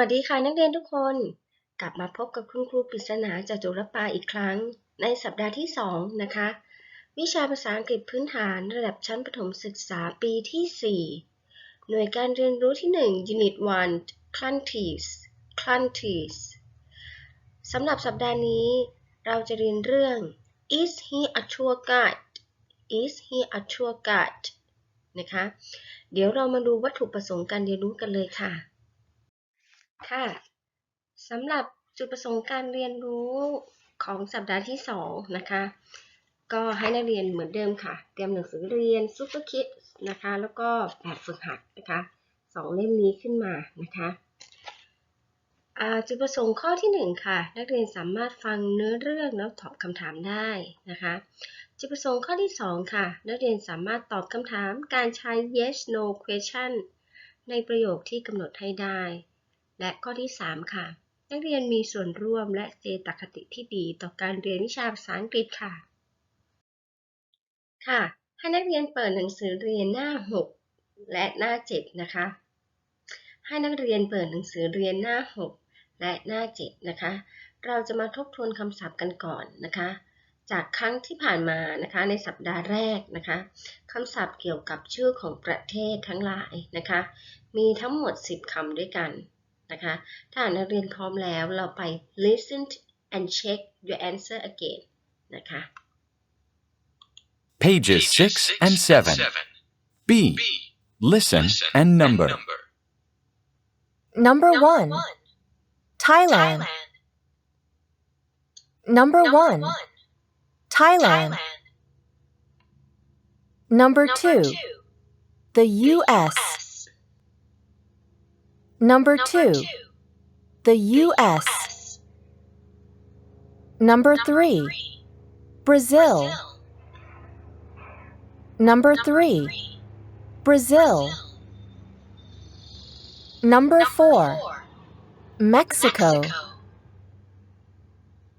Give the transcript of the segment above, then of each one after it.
วัสดีค่ะนักเรียนทุกคน กลับมาพบกับคุณครูปริศนาจากจุรปาอีกครั้ง ในสัปดาห์ที่ 2 นะคะ วิชาภาษาอังกฤษพื้นฐานระดับชั้นประถมศึกษาปีที่ 4 หน่วยการเรียนรู้ที่ 1 Unit 1 Clunties Clunties สำหรับสัปดาห์นี้ เราจะเรียนเรื่อง Is he a tour guide Is he a tour guide นะคะ เดี๋ยวเรามาดูวัตถุประสงค์การเรียนรู้กันเลยค่ะ ค่ะสำหรับจุดประสงค์การเรียนรู้ของสัปดาห์ที่ 2 นะคะ ก็ให้นักเรียนเหมือนเดิมค่ะ เตรียมหนังสือเรียน Super Kids นะคะ แล้วก็แบบฝึกหัดนะคะสองเล่มนี้ขึ้นมานะคะจุดประสงค์ข้อที่ 1 ค่ะ นักเรียนสามารถฟังเนื้อเรื่องแล้วตอบคำถามได้นะคะจุดประสงค์ข้อที่ 2 ค่ะ นักเรียนสามารถตอบคำถามการใช้ yes no question ในประโยคที่กำหนดให้ได้ และข้อที่ 3 ค่ะ นักเรียนมีส่วนร่วมและเจตคติที่ดีต่อการเรียนวิชาภาษาอังกฤษค่ะ ค่ะ ให้นักเรียนเปิดหนังสือเรียนหน้า 6 และหน้า 7 นะคะ ให้นักเรียนเปิดหนังสือเรียนหน้า 6 และหน้า 7 นะคะ เราจะมาทบทวนคำศัพท์กันก่อนนะคะจากครั้งที่ผ่านมานะคะในสัปดาห์แรกนะคะคำศัพท์เกี่ยวกับชื่อของประเทศทั้งหลายนะคะ มีทั้งหมด 10คำด้วยกัน นะคะ ถ้านักเรียนพร้อมแล้วเราไป listen and check your answer again นะคะ Pages 6 and 7. B. Listen and number. Number one, Thailand. Number one, Thailand. Number two, the U.S. Number two, the U.S. Number three, Brazil. Number three, Brazil. Number four, Mexico.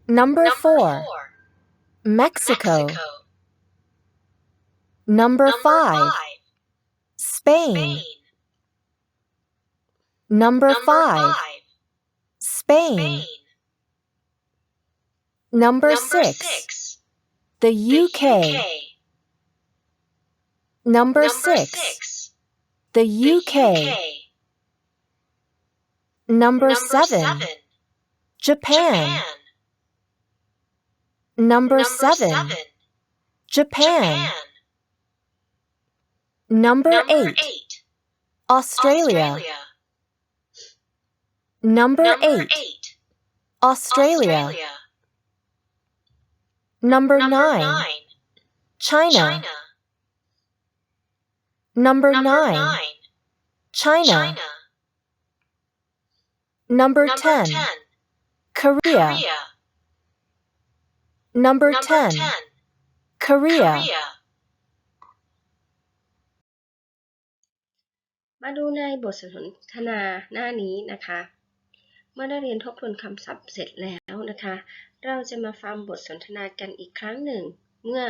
Number four, Mexico. Number five, Spain. Number, Number five, five, Spain. Spain. Number, Number six, six, the UK. UK. Number, Number six, six, the UK. UK. Number, seven, seven Japan. Japan. Number, seven, seven Japan. Japan. Number, eight, eight Australia. Australia. Number eight, Australia. Number nine, China. Number nine, China. Number ten, Korea. Number ten, Korea. มาดูในบทสนทนาหน้านี้นะคะ เมื่อได้เรียนทบทวนคำศัพท์เสร็จแล้วนะคะ เราจะมาฟังบทสนทนากันอีกครั้งหนึ่ง เมื่อ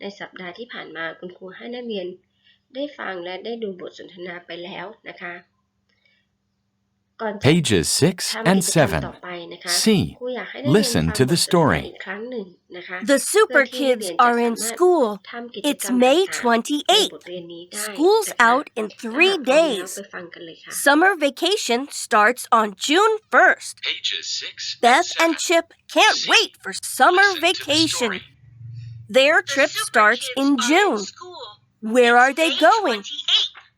ในสัปดาห์ที่ผ่านมาคุณครูให้นักเรียนได้ฟังและได้ดูบทสนทนาไปแล้วนะคะก่อนจะ pages 6 and 7 see listen to the story. the super kids are in school. it's may 28th school's out in three days. summer vacation starts on june 1st beth and chip can't wait for summer vacation. Their trip starts in june. where are they going?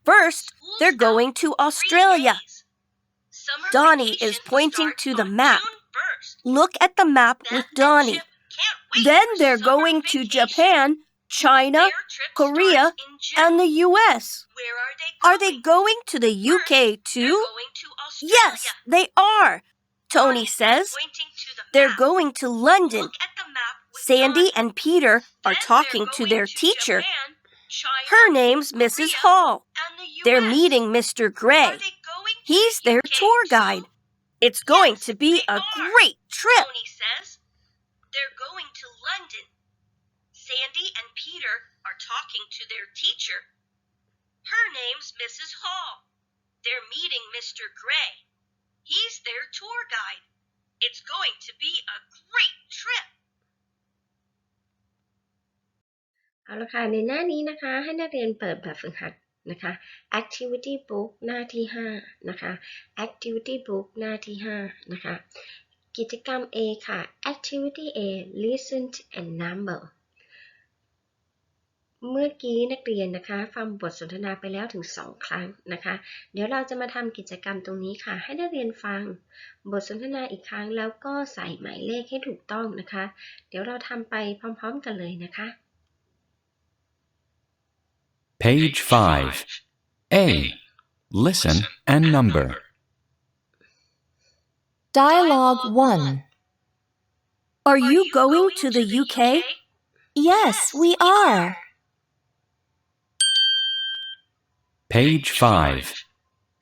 first they're going to australia. Donnie is pointing to the map. Look at the map with Donnie. Then they're going to Japan, China, Korea, and the US. Are they going to the UK too? Yes, they are. Tony says they're going to London. Sandy and Peter are talking to their teacher. Her name's Mrs. Hall. They're meeting Mr. Gray. He's their tour guide. It's going to be a great trip. Tony says they're going to London. Sandy and Peter are talking to their teacher. Her name's Mrs. Hall. They're meeting Mr. Gray. He's their tour guide. It's going to be a great trip. เอาละค่ะในหน้านี้นะคะ ให้นักเรียนเปิดแบบฝึกหัด นะคะ activity book หน้าที่ 5 นะคะ activity book หน้าที่ 5 นะคะ กิจกรรม A ค่ะ activity A listen and number เมื่อกี้นักเรียนนะคะ ฟังบทสนทนาไปแล้วถึง 2 ครั้งนะคะ เดี๋ยวเราจะมาทำกิจกรรมตรงนี้ค่ะ ให้นักเรียนฟังบทสนทนาอีกครั้งแล้วก็ใส่หมายเลขให้ถูกต้องนะคะ เดี๋ยวเราทำไปพร้อม ๆ กันเลยนะคะ Page 5. A. Listen and number. Dialogue 1. Are you going to the UK? Yes, we are. Page 5.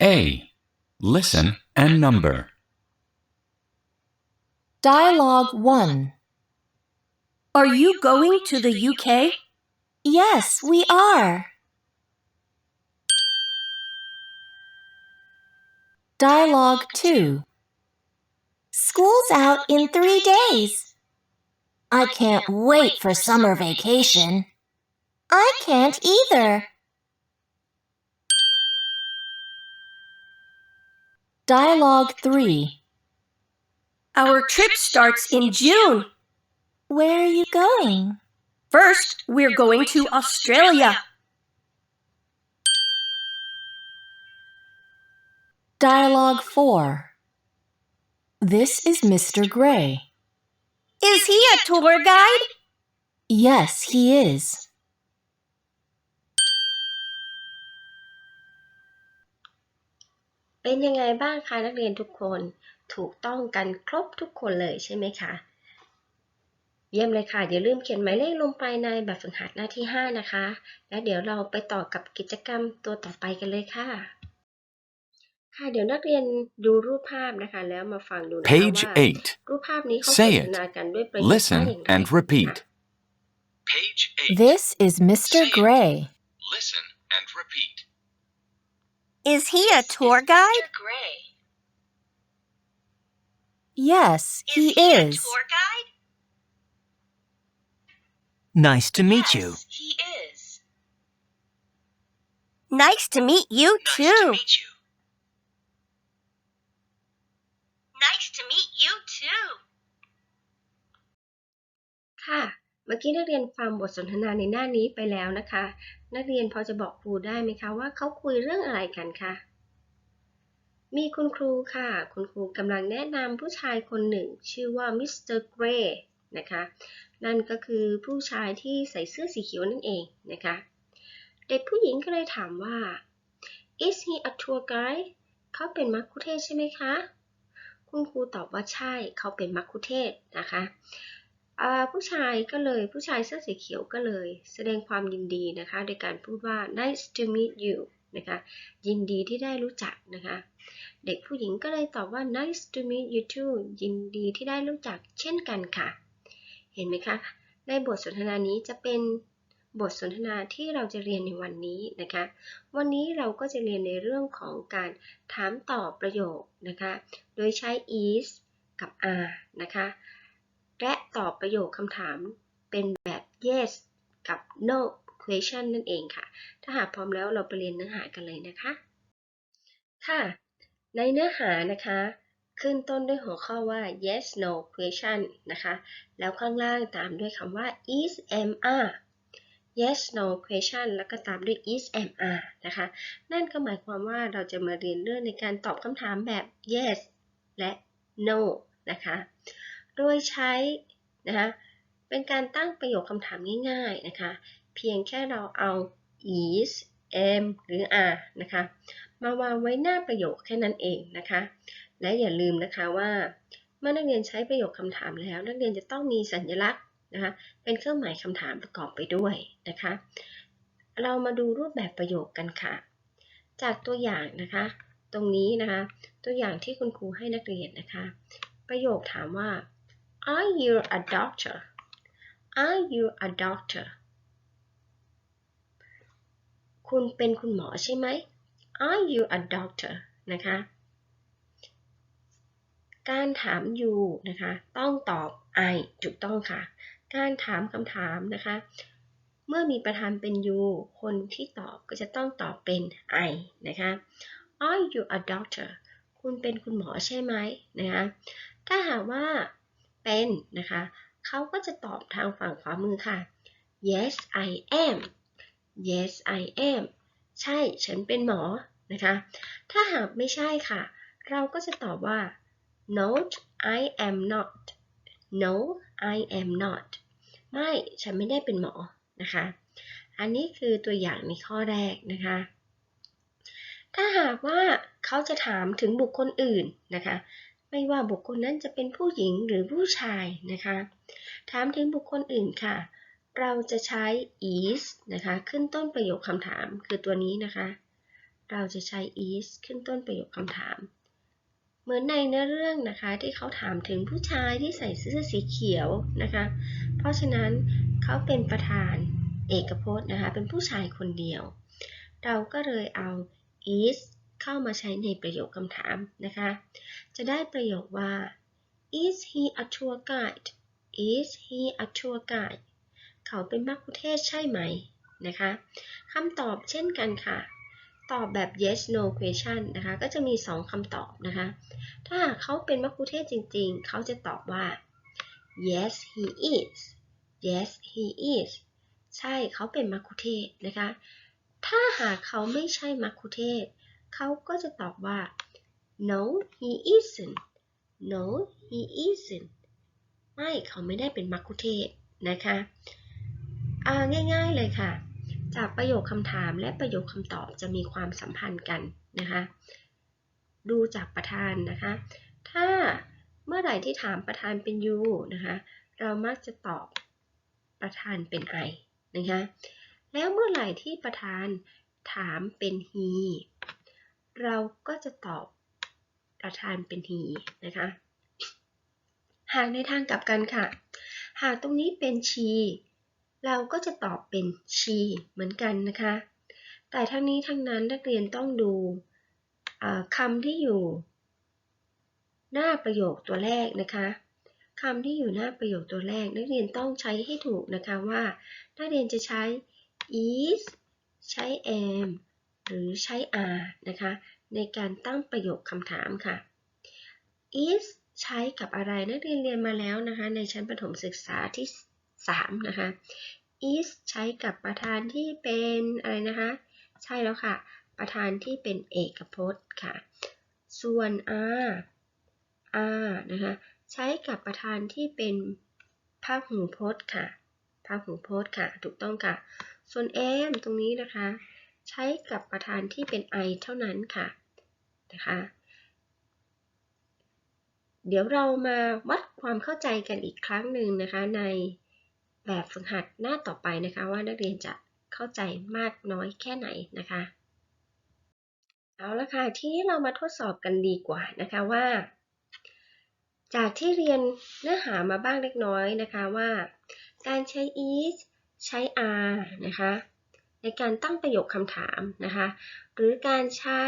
A. Listen and number. Dialogue 1. Are you going to the UK? Yes, we are. Dialogue 2. School's out in three days. I can't wait for summer vacation. I can't either. Dialogue 3. Our trip starts in June. Where are you going? First, we're going to Australia. Dialogue 4. This is Mr. Gray. Is he a tour guide? Yes, he is. เป็นยังไงบ้างคะนักเรียนทุกคนถูกต้องกันครบทุกคนเลยใช่ไหมคะ เยี่ยมเลยค่ะ อย่าลืมเขียนหมายเลขลงไปในแบบฝึกหัดหน้าที่ 5 นะคะ แล้วเดี๋ยวเราไปต่อกับกิจกรรมตัวต่อไปกันเลยค่ะ ค่ะเดี๋ยวนักเรียนดูรูปภาพนะคะ แล้วมาฟังดูนะคะ Page ว่า 8. รูปภาพนี้เขาส Say น it. ทนากันด้วยประโยคว่า Listen อย่างไร and repeat. Page 8. This is Mr. Gray. Listen and repeat. Is he a tour guide? Mr. Gray. Yes, Is he he a is. tour guide? Nice to meet you. Yes, he is. Nice to meet you Nice too. to meet you. Too. ค่ะ เมื่อกี้นักเรียนฟังบทสนทนาในหน้านี้ไปแล้วนะคะ นักเรียนพอจะบอกครูได้ไหมคะว่าเขาคุยเรื่องอะไรกันคะมีคุณครูค่ะ คุณครูกำลังแนะนำผู้ชายคนหนึ่ง ชื่อว่ามิสเตอร์เกรย์นะคะ นั่นก็คือผู้ชายที่ใส่เสื้อสีเขียวนั่นเองนะคะ เด็กผู้หญิงก็เลยถามว่า is he a tour guide เขาเป็นมัคคุเทศใช่ไหมคะ คุณครูตอบว่าใช่เขาเป็นมัคคุเทศนะคะผู้ชายก็เลยผู้ชายเสื้อสีเขียวก็เลย แสดงความยินดีนะคะโดยการพูดว่า nice to meet you นะคะยินดีที่ได้รู้จักนะคะเด็กผู้หญิงก็เลยตอบว่า nice to meet you too ยินดีที่ได้รู้จักเช่นกันค่ะ เห็นไหมคะ ในบทสนทนานี้จะเป็น บทสนทนาที่เราจะเรียนในวันนี้นะคะ วันนี้เราก็จะเรียนในเรื่องของการถามตอบประโยคนะคะ โดยใช้ is กับ are นะคะ และตอบประโยคคำถามเป็นแบบ yes กับ no question นั่นเองค่ะ ถ้าหากพร้อมแล้วเราไปเรียนเนื้อหากันเลยนะคะ ค่ะ ในเนื้อหานะคะขึ้นต้นด้วยหัวข้อว่า yes no question นะคะ แล้วข้างล่างตามด้วยคำว่า is am are yes no question แล้วก็ตามด้วย is am are นะคะ นั่นก็หมายความว่าเราจะมาเรียนเรื่องในการตอบคำถามแบบ yes และ no นะคะ โดยใช้นะคะเป็นการตั้งประโยคคำถามง่ายๆนะคะ เพียงแค่เราเอา is am หรือ are นะคะ มาวางไว้หน้าประโยคแค่นั้นเองนะคะ และอย่าลืมนะคะว่า เมื่อนักเรียนใช้ประโยคคำถามแล้ว นักเรียนจะต้องมีสัญลักษณ์ นะคะเป็นเครื่องหมายคำถามประกอบไปด้วยนะคะ เรามาดูรูปแบบประโยคกันค่ะ จากตัวอย่างนะคะ ตรงนี้นะคะ ตัวอย่างที่คุณครูให้นักเรียนนะคะ ประโยคถามว่า Are you a doctor? Are you a doctor? คุณเป็นคุณหมอใช่ไหม Are you a doctor? นะคะ การถาม you นะคะ ต้องตอบ I ถูกต้องค่ะ การถามคำถามนะคะ เมื่อมีประธานเป็น you คนที่ตอบก็จะต้องตอบเป็น I นะคะ Are you a doctor คุณเป็นคุณหมอใช่ไหมนะคะ ถ้าหากว่าเป็นนะคะ เขาก็จะตอบทางฝั่งขวามือค่ะ Yes I am Yes I am ใช่ ฉันเป็นหมอนะคะ ถ้าหากไม่ใช่ค่ะ เราก็จะตอบว่า No I am not No I am not ไม่ฉันไม่ได้เป็นหมอนะคะ อันนี้คือตัวอย่างในข้อแรกนะคะ ถ้าหากว่าเขาจะถามถึงบุคคลอื่นนะคะ ไม่ว่าบุคคลนั้นจะเป็นผู้หญิงหรือผู้ชายนะคะ ถามถึงบุคคลอื่นค่ะ เราจะใช้ is นะคะ ขึ้นต้นประโยคคำถามคือตัวนี้นะคะ เราจะใช้ is ขึ้นต้นประโยคคำถาม เหมือนในเนื้อเรื่องนะคะที่เขาถามถึงผู้ชายที่ใส่เสื้อสีเขียวนะคะ เพราะฉะนั้นเขาเป็นประธานเอกพจน์นะคะ เป็นผู้ชายคนเดียว เราก็เลยเอา is เข้ามาใช้ในประโยคคำถามนะคะ จะได้ประโยคว่า is he a tour guide is he a tour guide เขาเป็นมัคคุเทศใช่ไหมนะคะคำตอบเช่นกันค่ะ ตอบแบบ yes no question นะคะ ก็จะมี 2คำตอบนะคะ ถ้าหากเขาเป็นมัคคุเทศจริงๆ เขาจะตอบว่า yes he is yes he is ใช่เขาเป็นมัคคุเทศนะคะ ถ้าหากเขาไม่ใช่มัคคุเทศ เขาก็จะตอบว่า no he isn't no he isn't ไม่เขาไม่ได้เป็นมัคคุเทศนะคะ อ่าง่ายๆเลยค่ะ จากประโยคคำถามและประโยคคำตอบจะมีความสัมพันธ์กันนะคะ ดูจากประธานนะคะ ถ้าเมื่อไหร่ที่ถามประธานเป็น you นะคะ เรามักจะตอบประธานเป็น I นะคะ แล้วเมื่อไหร่ที่ประธานถามเป็น he เราก็จะตอบประธานเป็น he นะคะ หากในทางกลับกันค่ะ หากตรงนี้เป็น she เราก็จะตอบเป็น she เหมือนกันนะคะ แต่ทั้งนี้ทั้งนั้นนักเรียนต้องดูคำที่อยู่ หน้าประโยคตัวแรกนะคะคำที่อยู่หน้าประโยคตัวแรก นักเรียนต้องใช้ให้ถูกนะคะว่า นักเรียนจะใช้ is ใช้ am หรือใช้ are นะคะ ในการตั้งประโยคคำถามค่ะ is ใช้กับอะไรนักเรียนเรียนมาแล้วนะคะ ในชั้นประถมศึกษาที่ 3 นะคะ is ใช้กับประธานที่เป็นอะไรนะคะ ใช่แล้วค่ะ ประธานที่เป็นเอกพจน์ค่ะ ส่วน are are นะคะ ใช้กับประธานที่เป็นพหูพจน์ค่ะพหูพจน์ค่ะ ถูกต้องค่ะ ส่วน am ตรงนี้นะคะ ใช้กับประธานที่เป็น I เท่านั้นค่ะ นะคะ เดี๋ยวเรามาวัดความเข้าใจกันอีกครั้งหนึ่งนะคะใน แบบฝึกหัดหน้าต่อไปนะคะว่านักเรียนจะเข้าใจมากน้อยแค่ไหนนะคะ เอาละค่ะที่เรามาทดสอบกันดีกว่านะคะว่า จากที่เรียนเนื้อหามาบ้างเล็กน้อยนะคะว่า การใช้ is ใช้ are นะคะในการตั้งประโยคคำถามนะคะ หรือการใช้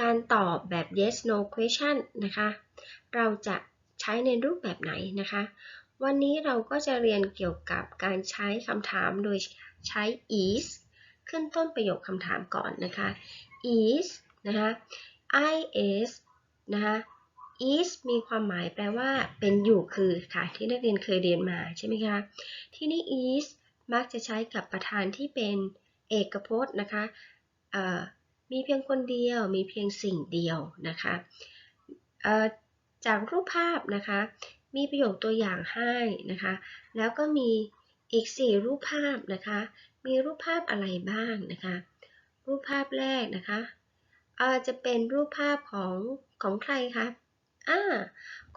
การตอบแบบ yes no question นะคะ เราจะใช้ในรูปแบบไหนนะคะ วันนี้เราก็จะเรียนเกี่ยวกับการใช้คำถามโดยใช้ is ขึ้นต้นประโยคคำถามก่อนนะคะ is นะคะ is นะคะ is มีความหมายแปลว่าเป็นอยู่คือค่ะ ที่นักเรียนเคยเรียนมาใช่ไหมคะ ที่นี้ is มักจะใช้กับประธานที่เป็นเอกพจน์นะคะมีเพียงคนเดียว มีเพียงสิ่งเดียวนะคะจากรูปภาพนะคะมีประโยคตัวอย่างให้นะคะ แล้วก็มีอีก 4 รูปภาพนะคะ มีรูปภาพอะไรบ้างนะคะ รูปภาพแรกนะคะเอ่อจะเป็นรูปภาพของของใครคะอ่า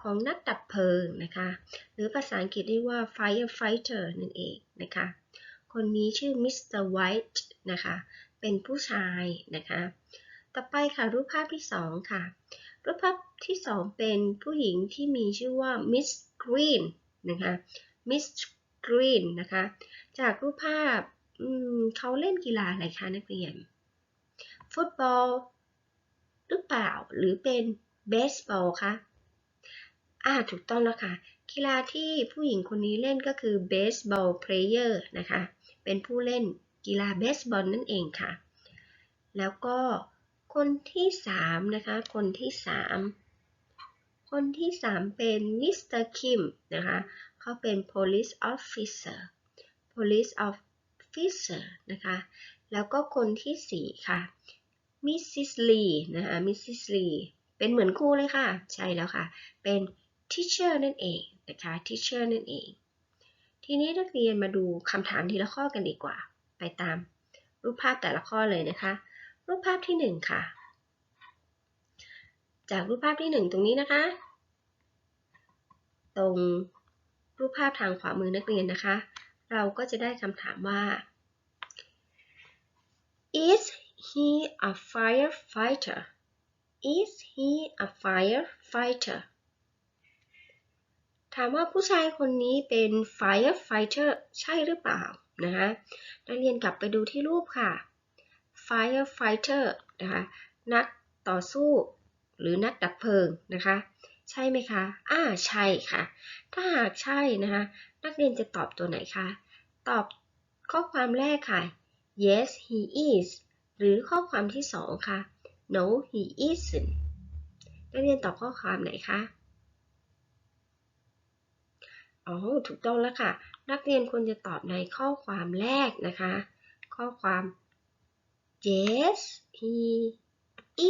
ของนักดับเพลิงนะคะ หรือภาษาอังกฤษเรียกว่า firefighter นั่นเองนะคะ คนนี้ชื่อมิสเตอร์ไวท์นะคะ เป็นผู้ชายนะคะ ต่อไปค่ะรูปภาพที่สองค่ะ รูปภาพที่สองเป็นผู้หญิงที่มีชื่อว่ามิสกรีนนะคะมิสกรีนนะคะจากรูปภาพเขาเล่นกีฬาอะไรคะนักเรียน ฟุตบอลหรือเปล่าหรือเป็นเบสบอลคะอ่าถูกต้องแล้วค่ะ กีฬาที่ผู้หญิงคนนี้เล่นก็คือเบสบอลเพลเยอร์นะคะ เป็นผู้เล่นกีฬาเบสบอลนั่นเองค่ะ แล้วก็ คนที่สามนะคะ คนที่สามคนที่สามเป็นมิสเตอร์คิมนะคะ เขาเป็น police officer police officer นะคะ แล้วก็คนที่สี่ค่ะมิสซิสลีนะคะมิสซิสลีเป็นเหมือนครูเลยค่ะ ใช่แล้วค่ะ เป็น teacher นั่นเองนะคะ teacher นั่นเอง ทีนี้นักเรียนมาดูคำถามทีละข้อกันดีกว่า ไปตามรูปภาพแต่ละข้อเลยนะคะ รูปภาพที่หนึ่งค่ะ จากรูปภาพที่หนึ่งตรงนี้นะคะ ตรงรูปภาพทางขวามือนักเรียนนะคะ เราก็จะได้คำถามว่า is he a firefighter is he a firefighter ถามว่าผู้ชายคนนี้เป็น firefighter ใช่หรือเปล่านะคะนักเรียนกลับไปดูที่รูปค่ะ firefighter นะคะนักต่อสู้หรือนักดับเพลิงนะคะใช่ไหมคะอ่าใช่ค่ะ ถ้าหากใช่นะคะนักเรียนจะตอบตัวไหนคะตอบข้อความแรกค่ะ yes he is หรือข้อความที่สองค่ะ no he isn't นักเรียนตอบข้อความไหนคะอ๋อถูกต้องแล้วค่ะ นักเรียนควรจะตอบในข้อความแรกนะคะ ข้อความ yes he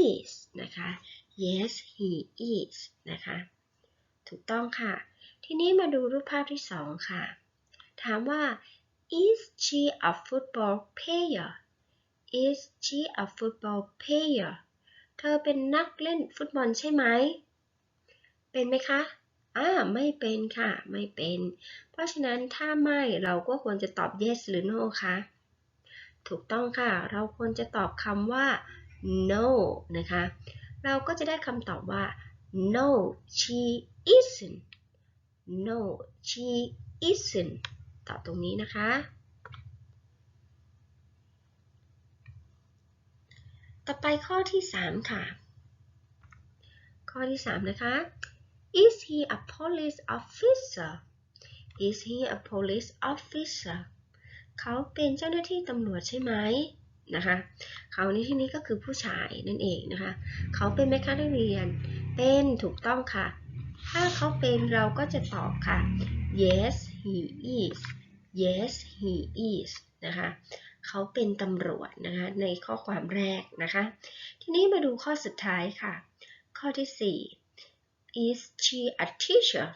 is นะคะ yes he is นะคะ ถูกต้องค่ะ ทีนี้มาดูรูปภาพที่สองค่ะ ถามว่า is she a football player is she a football player เธอเป็นนักเล่นฟุตบอลใช่ไหม เป็นไหมคะอ่าไม่เป็นค่ะ ไม่เป็น เพราะฉะนั้นถ้าไม่เราก็ควรจะตอบ yes หรือ no คะ ถูกต้องค่ะ เราควรจะตอบคำว่า no นะคะ เราก็จะได้คำตอบว่า no she isn't no she isn't ตอบตรงนี้นะคะ ต่อไปข้อที่ 3 ค่ะ ข้อที่ 3 นะคะ is he a police officer is he a police officer เขาเป็นเจ้าหน้าที่ตำรวจใช่ไหมนะคะเขาในที่นี้ก็คือผู้ชายนั่นเองนะคะ เขาเป็นไหมคะนักเรียน เป็นถูกต้องค่ะ ถ้าเขาเป็นเราก็จะตอบค่ะ yes he is yes he is นะคะ เขาเป็นตำรวจนะคะในข้อความแรกนะคะ ทีนี้มาดูข้อสุดท้ายค่ะ ข้อที่ 4 is she a teacher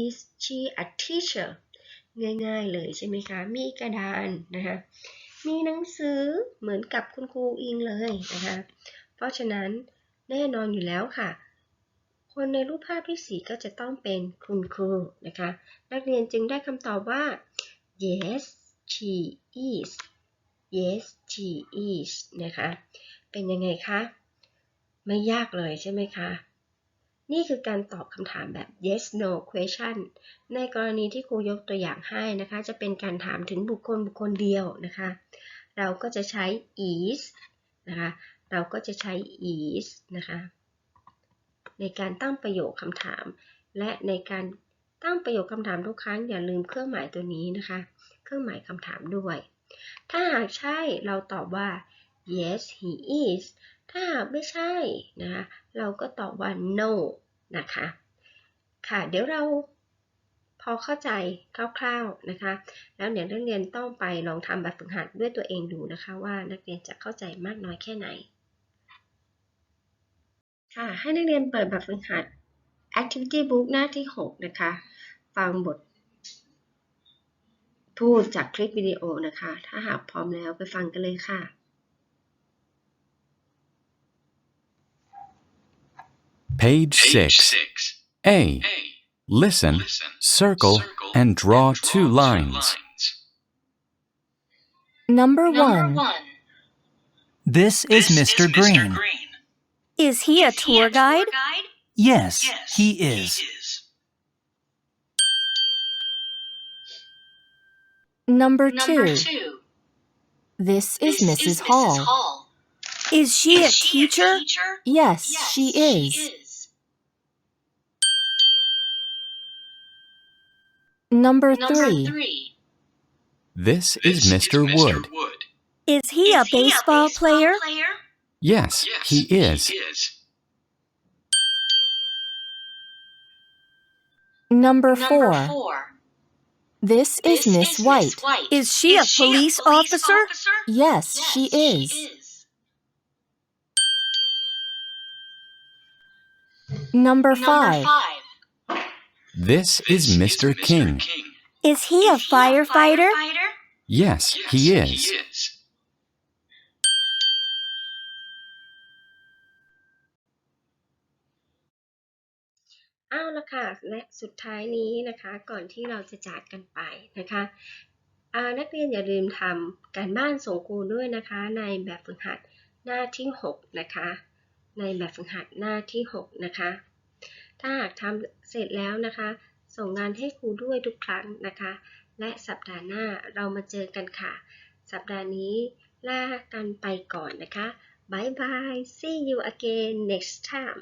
is she a teacher ง่ายๆเลยใช่ไหมคะ มีกระดานนะคะ มีหนังสือเหมือนกับคุณครูอิงเลยนะคะ เพราะฉะนั้นแน่นอนอยู่แล้วค่ะ คนในรูปภาพที่4ก็จะต้องเป็นคุณครูนะคะ นักเรียนจึงได้คำตอบว่า yes she is yes she is นะคะ เป็นยังไงคะ ไม่ยากเลยใช่ไหมคะ นี่คือการตอบคำถามแบบ yes no question ในกรณีที่ครูยกตัวอย่างให้นะคะ จะเป็นการถามถึงบุคคลบุคคลเดียวนะคะ เราก็จะใช้ is นะคะ เราก็จะใช้ is นะคะ ในการตั้งประโยคคำถาม และในการตั้งประโยคคำถามทุกครั้งอย่าลืมเครื่องหมายตัวนี้นะคะ เครื่องหมายคำถามด้วย ถ้าหากใช่เราตอบว่า yes he is ถ้าหากไม่ใช่นะคะเราก็ตอบว่า no นะคะ ค่ะ เดี๋ยวเราพอเข้าใจคร่าวๆนะคะ แล้วเดี๋ยวนักเรียนต้องไปลองทำแบบฝึกหัดด้วยตัวเองดูนะคะว่านักเรียนจะเข้าใจมากน้อยแค่ไหน ค่ะ ให้นักเรียนเปิดแบบฝึกหัด activity book หน้าที่ 6 นะคะ ฟังบทพูดจากคลิปวิดีโอนะคะ ถ้าหากพร้อมแล้วไปฟังกันเลยค่ะ Page 6. A. A. Listen, Listen, circle, and draw two lines. Number one. This is Mr. Green. Is he a tour guide? Yes, he is. Number two. This is Mrs. Hall. Is she a teacher? Yes, she is. Number three. This is Mr. Wood. Is he a baseball player? Yes, he is. Number four. This is Miss White. Is she a police officer? Yes, she is. Number five. This is Mr. King. Is he a firefighter? Yes, he is.. เอาละค่ะและสุดท้ายนี้นะคะก่อนที่เราจะจากกันไปนะคะอ่านักเรียนอย่าลืมทำการบ้านส่งครูด้วยนะคะ ในแบบฝึกหัดหน้าที่ 6 นะคะ ในแบบฝึกหัดหน้าที่ 6 นะคะ ถ้าหากทำเสร็จแล้วนะคะ ส่งงานให้ครูด้วยทุกครั้งนะคะ และสัปดาห์หน้าเรามาเจอกันค่ะ สัปดาห์นี้ลากันไปก่อนนะคะบายบาย see you again next time